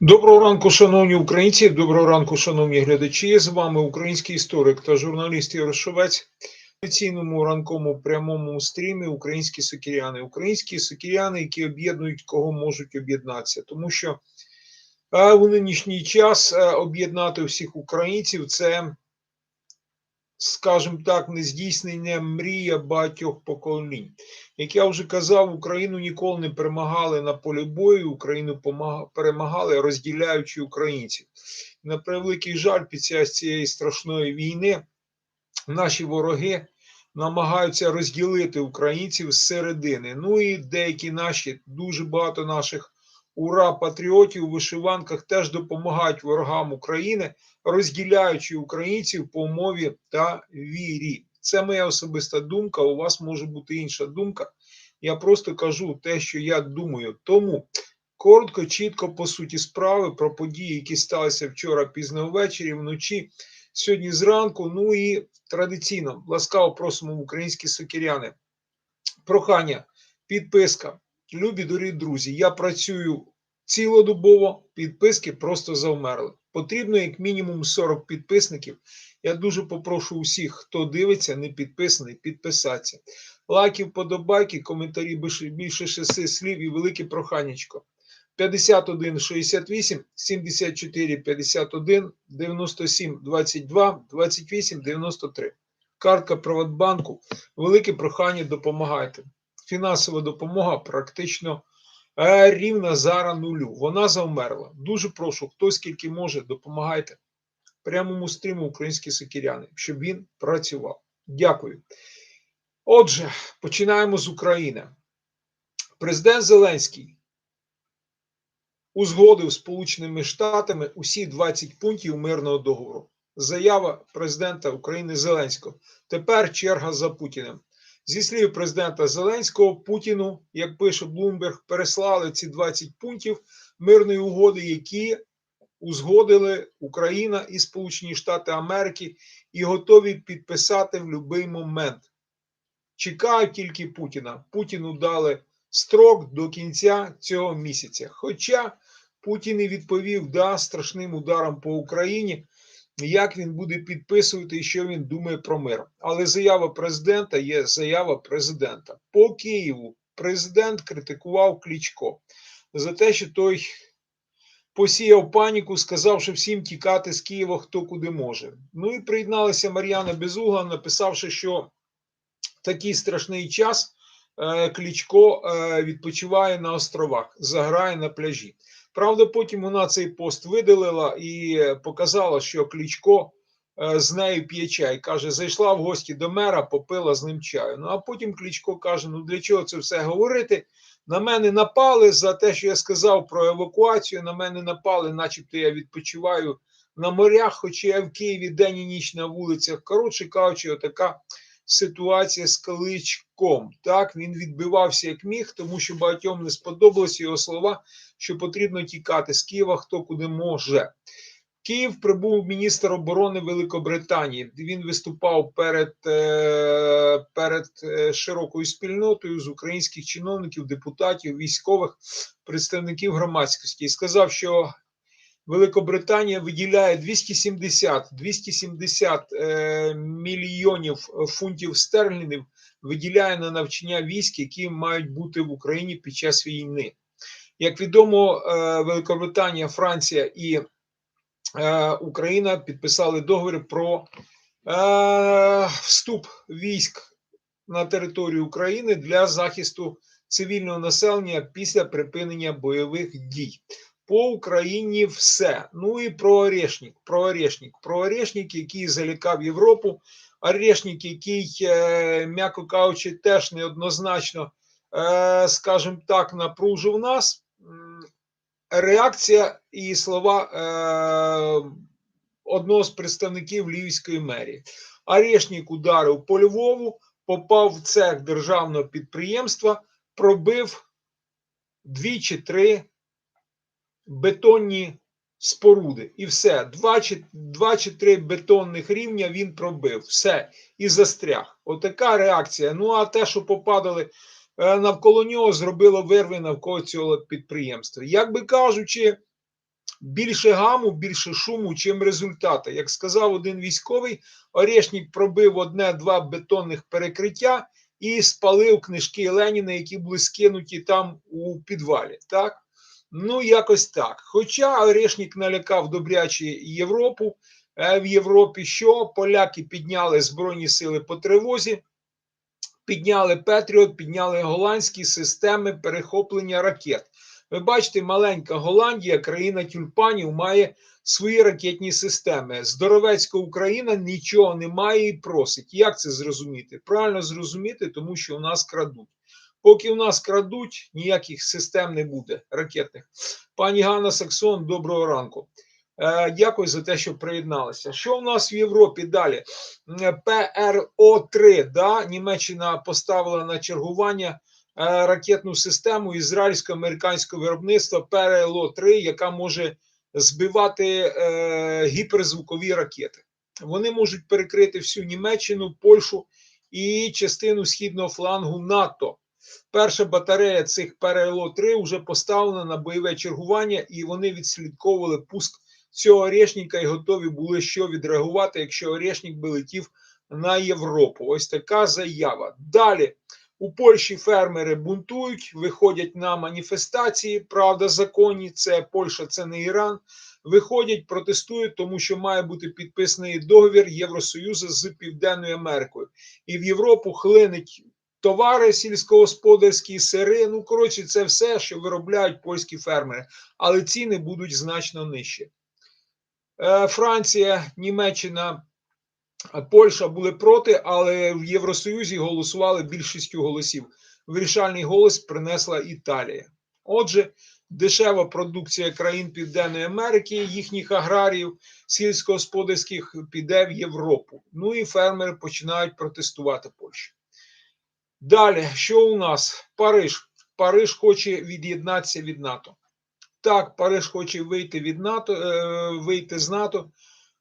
Доброго ранку, шановні українці. Доброго ранку, шановні глядачі. З вами український історик та журналіст Ярошовець. В традиційному ранковому прямому стрімі Українські сокіряни. Українські сокіряни, які об'єднують кого можуть об'єднатися, тому що е, в нинішній час е, об'єднати всіх українців це, скажімо так, нездійснення мрія багатьох поколінь. Як я вже казав, Україну ніколи не перемагали на полі бою, Україну перемагали, розділяючи українців. На превеликий жаль, під час цієї страшної війни наші вороги намагаються розділити українців зсередини. Ну і деякі наші, дуже багато наших ура-патріотів у вишиванках теж допомагають ворогам України, розділяючи українців по мові та вірі. Це моя особиста думка. У вас може бути інша думка. Я просто кажу те, що я думаю. Тому коротко, чітко по суті справи про події, які сталися вчора пізно ввечері, вночі, сьогодні зранку. Ну і традиційно ласкаво просимо українські сокіряни. Прохання, підписка. Любі дорогі друзі, я працюю цілодобово, підписки просто завмерли. Потрібно як мінімум 40 підписників. Я дуже попрошу усіх, хто дивиться, не підписаний, підписатися. Лайків, подобайки, коментарі більше, шести слів і велике проханечко. 51 68 74 51 97 22 28 93. Картка Приватбанку. Велике прохання допомагайте. Фінансова допомога практично е, рівна зараз нулю. Вона завмерла. Дуже прошу, хто скільки може, допомагайте прямому стріму українські сокіряни, щоб він працював. Дякую. Отже, починаємо з України. Президент Зеленський узгодив Сполученими Штатами усі 20 пунктів мирного договору. Заява президента України Зеленського. Тепер черга за Путіним. Зі слів президента Зеленського, Путіну, як пише Блумберг, переслали ці 20 пунктів мирної угоди, які узгодили Україна і Сполучені Штати Америки і готові підписати в будь-який момент. Чекають тільки Путіна. Путіну дали строк до кінця цього місяця. Хоча Путін і відповів да страшним ударом по Україні, як він буде підписувати і що він думає про мир. Але заява президента є заява президента. По Києву президент критикував Клічко за те, що той посіяв паніку, сказавши всім тікати з Києва хто куди може. Ну і приєдналася Мар'яна Безугла, написавши, що такий страшний час е, Клічко е, відпочиває на островах, заграє на пляжі. Правда, потім вона цей пост видалила і показала, що Клічко е, з нею п'є чай. Каже, зайшла в гості до мера, попила з ним чаю. Ну а потім Клічко каже: ну для чого це все говорити? На мене напали за те, що я сказав про евакуацію. На мене напали, начебто я відпочиваю на морях, хоча я в Києві день і ніч на вулицях. Коротше кажучи, отака ситуація з Кличком. Так, він відбивався як міг, тому що багатьом не сподобалися його слова, що потрібно тікати з Києва хто куди може. Київ прибув міністр оборони Великобританії. Він виступав перед, е, перед е, широкою спільнотою з українських чиновників, депутатів, військових, представників громадськості і сказав, що Великобританія виділяє 270 270 е, мільйонів фунтів стерлінгів, виділяє на навчання військ, які мають бути в Україні під час війни. Як відомо, е, Великобританія, Франція і е, Україна підписали договір про е, вступ військ на територію України для захисту цивільного населення після припинення бойових дій. По Україні все. Ну і про Орешник. Про Орешник. Про Орешник, який залякав Європу. Орешник, який, м'яко кажучи, теж неоднозначно, скажімо так, напружив нас. Реакція і слова е, одного з представників Львівської мерії. Орешник ударив по Львову, попав в цех державного підприємства, пробив дві чи три бетонні споруди. І все. Два чи, два чи три бетонних рівня він пробив. Все. І застряг. Отака реакція. Ну, а те, що попадали навколо нього зробило вирви навколо цього підприємства. Як би кажучи, більше гаму, більше шуму, чим результати. Як сказав один військовий, Орешник пробив одне-два бетонних перекриття і спалив книжки Леніна, які були скинуті там у підвалі. Так? Ну, якось так. Хоча Орешник налякав добряче Європу. Е, В Європі що поляки підняли Збройні сили по тривозі, підняли Петріот, підняли голландські системи перехоплення ракет. Ви бачите, маленька Голландія, країна тюльпанів, має свої ракетні системи. Здоровецька Україна нічого не має і просить. Як це зрозуміти? Правильно зрозуміти, тому що у нас крадуть. Поки у нас крадуть, ніяких систем не буде ракетних. Пані Ганна Саксон, доброго ранку. Е, Дякую за те, що приєдналися. Що в нас в Європі далі? ПРО-3. Да? Німеччина поставила на чергування е, ракетну систему ізраїльсько-американського виробництва ПРЛО-3, яка може збивати е, гіперзвукові ракети. Вони можуть перекрити всю Німеччину, Польщу і частину східного флангу НАТО. Перша батарея цих ПРЛО-3 вже поставлена на бойове чергування, і вони відслідковували пуск цього орешника і готові були що відреагувати, якщо орешник би летів на Європу. Ось така заява. Далі у Польщі фермери бунтують, виходять на маніфестації. Правда, законні. Це Польща, це не Іран. Виходять, протестують, тому що має бути підписаний договір Євросоюзу з Південною Америкою. І в Європу хлинуть товари сільськогосподарські, сири. Ну, коротше, це все, що виробляють польські фермери, але ціни будуть значно нижчі. Е, Франція, Німеччина, Польща були проти, але в Євросоюзі голосували більшістю голосів. Вирішальний голос принесла Італія. Отже, дешева продукція країн Південної Америки, їхніх аграріїв, сільськогосподарських піде в Європу. Ну і фермери починають протестувати Польщі. Далі, що у нас? Париж. Париж хоче від'єднатися від НАТО. Так, Париж хоче вийти від НАТО, е, вийти з НАТО,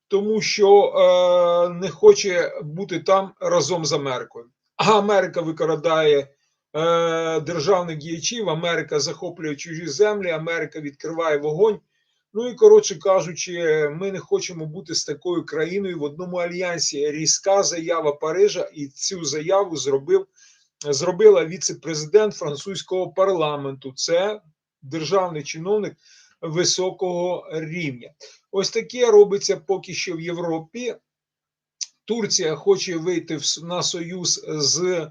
тому що е, не хоче бути там разом з Америкою. А Америка викрадає е, державних діячів, Америка захоплює чужі землі, Америка відкриває вогонь. Ну і коротше кажучи, ми не хочемо бути з такою країною в одному альянсі. Різка заява Парижа, і цю заяву зробив зробила віце-президент французького парламенту. Це державний чиновник високого рівня. Ось таке робиться поки що в Європі. Турція хоче вийти на союз з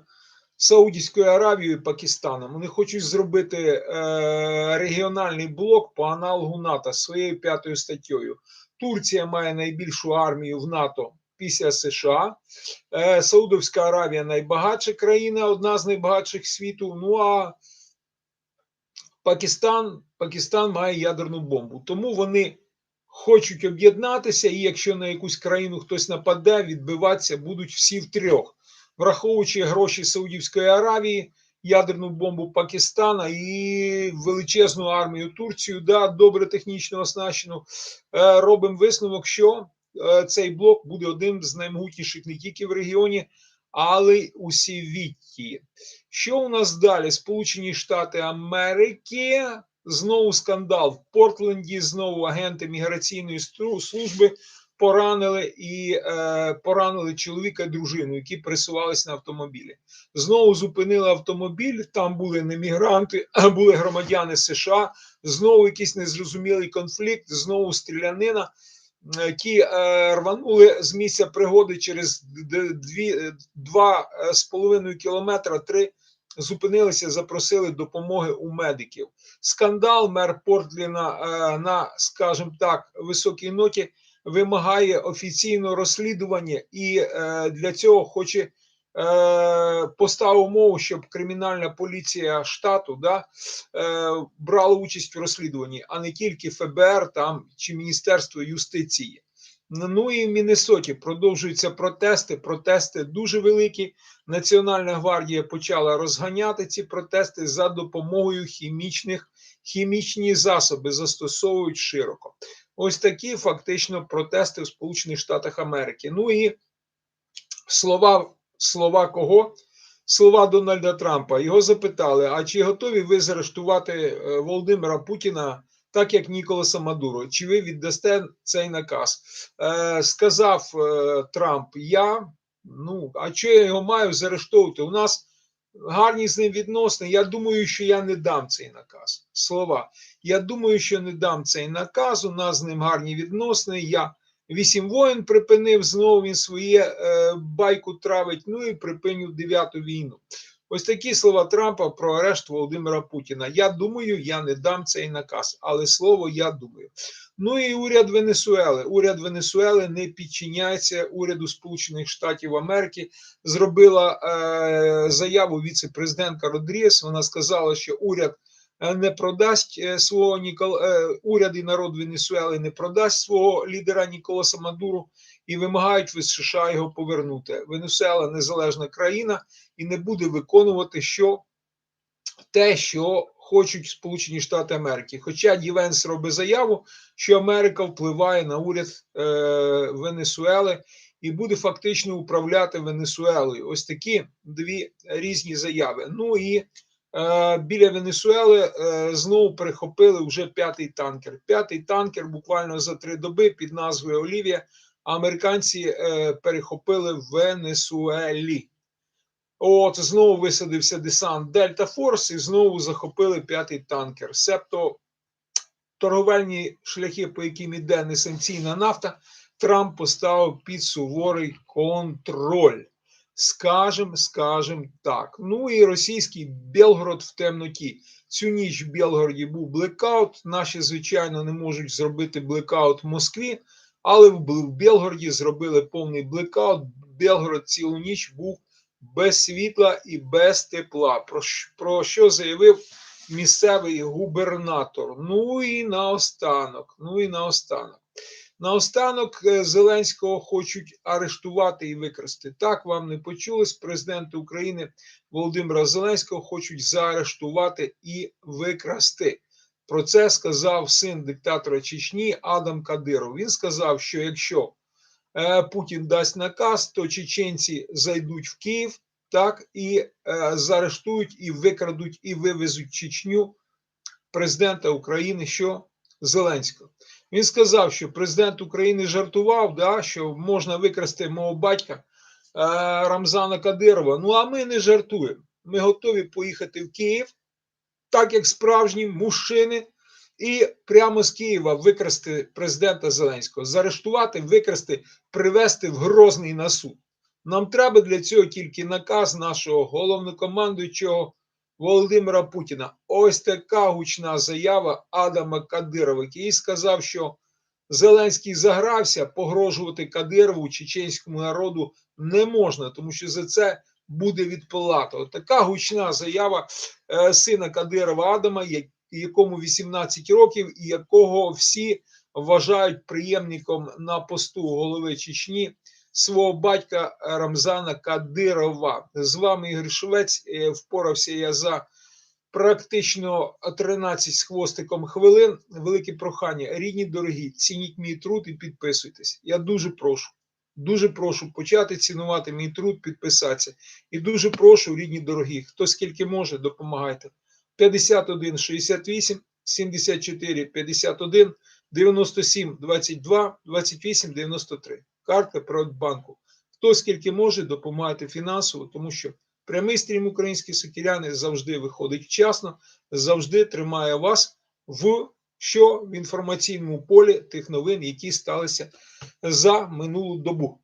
Саудівською Аравією і Пакистаном. Вони хочуть зробити е, регіональний блок по аналогу НАТО своєю п'ятою статтєю. Турція має найбільшу армію в НАТО після США. Е, Саудовська Аравія найбагатша країна, одна з найбагатших світу. Ну а Пакистан, Пакистан має ядерну бомбу. Тому вони хочуть об'єднатися, і якщо на якусь країну хтось нападе, відбиватися будуть всі втрьох, враховуючи гроші Саудівської Аравії, ядерну бомбу Пакистана і величезну армію Турцію, да, добре технічно оснащену, е, робимо висновок, що е, цей блок буде одним з наймогутніших не тільки в регіоні, але у світі. Що у нас далі? Сполучені Штати Америки. Знову скандал в Портленді. Знову агенти міграційної служби поранили і е, поранили чоловіка і дружину, які пересувалися на автомобілі. Знову зупинили автомобіль. Там були не мігранти, а були громадяни США. Знову якийсь незрозумілий конфлікт. Знову стрілянина. Які е, рванули з місця пригоди через дві, два з половиною кілометра, три зупинилися, запросили допомоги у медиків. Скандал мер Портліна е, на, скажімо так, високій ноті вимагає офіційного розслідування і е, для цього хоче е, поставив умову, щоб кримінальна поліція штату да, е, брала участь в розслідуванні, а не тільки ФБР там чи Міністерство юстиції. Ну і в Міннесоті продовжуються протести. Протести дуже великі. Національна гвардія почала розганяти ці протести за допомогою хімічних хімічні засоби застосовують широко. Ось такі фактично протести в Сполучених Штатах Америки. Ну і слова, слова кого? слова Дональда Трампа. Його запитали: а чи готові ви заарештувати е, Володимира Путіна? Так як Ніколаса Мадуро, чи ви віддасте цей наказ? Е, сказав е, Трамп: Я ну а що я його маю заарештовувати? У нас гарні з ним відносини. Я думаю, що я не дам цей наказ. Слова. Я думаю, що не дам цей наказ. У нас з ним гарні відносини. Я вісім воїн припинив. Знову він своє е, байку травить. Ну і припинив дев'яту війну. Ось такі слова Трампа про арешт Володимира Путіна. Я думаю, я не дам цей наказ, але слово я думаю. Ну і уряд Венесуели. Уряд Венесуели не підчиняється уряду Сполучених Штатів Америки. Зробила е, заяву віце-президентка Родріс. Вона сказала, що уряд не продасть е, свого Нікол... е, уряд і народ Венесуели не продасть свого лідера Ніколаса Мадуру і вимагають від США його повернути. Венесуела незалежна країна і не буде виконувати що те, що хочуть Сполучені Штати Америки. Хоча Дівенс робить заяву, що Америка впливає на уряд е, Венесуели і буде фактично управляти Венесуелою. Ось такі дві різні заяви. Ну і е, біля Венесуели е, знову перехопили вже п'ятий танкер. П'ятий танкер буквально за три доби під назвою Олівія. Американці е, перехопили в Венесуелі. От знову висадився десант Дельта Форс і знову захопили п'ятий танкер. Себто торговельні шляхи, по яким іде несанкційна нафта, Трамп поставив під суворий контроль. Скажем, скажем так. Ну і російський Белгород в темноті. Цю ніч в Белгороді був блекаут. Наші, звичайно, не можуть зробити блекаут в Москві, але в Белгороді зробили повний блекаут. Белгород цілу ніч був без світла і без тепла. Про, про що заявив місцевий губернатор? Ну і наостанок. Ну і наостанок. Наостанок Зеленського хочуть арештувати і викрасти. Так вам не почулось. Президента України Володимира Зеленського хочуть заарештувати і викрасти. Про це сказав син диктатора Чечні Адам Кадиров. Він сказав, що якщо Путін дасть наказ, то чеченці зайдуть в Київ, так і е, заарештують, і викрадуть, і вивезуть Чечню президента України, що Зеленського. Він сказав, що президент України жартував, да, що можна викрасти мого батька е, Рамзана Кадирова. Ну а ми не жартуємо. Ми готові поїхати в Київ, так як справжні мужчини і прямо з Києва викрасти президента Зеленського, заарештувати, викрасти, привести в Грозний на суд. Нам треба для цього тільки наказ нашого головнокомандуючого Володимира Путіна. Ось така гучна заява Адама Кадирова, який сказав, що Зеленський загрався, погрожувати Кадирову чеченському народу не можна, тому що за це буде відплата. От така гучна заява е, сина Кадирова Адама, якому 18 років, і якого всі вважають приємником на посту голови Чечні свого батька Рамзана Кадирова. З вами Ігор Швець. Впорався я за практично 13 з хвостиком хвилин. Велике прохання, рідні дорогі, цініть мій труд і підписуйтесь. Я дуже прошу. Дуже прошу почати цінувати мій труд, підписатися. І дуже прошу, рідні дорогі, хто скільки може, допомагайте. 51 68 74 51 97 22 28 93. Картка Приватбанку. Хто скільки може, допомагати фінансово, тому що прямий стрім українські сокіряни завжди виходить вчасно, завжди тримає вас в що в інформаційному полі тих новин, які сталися за минулу добу.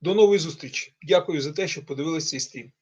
До нової зустрічі. Дякую за те, що подивилися цей стрім.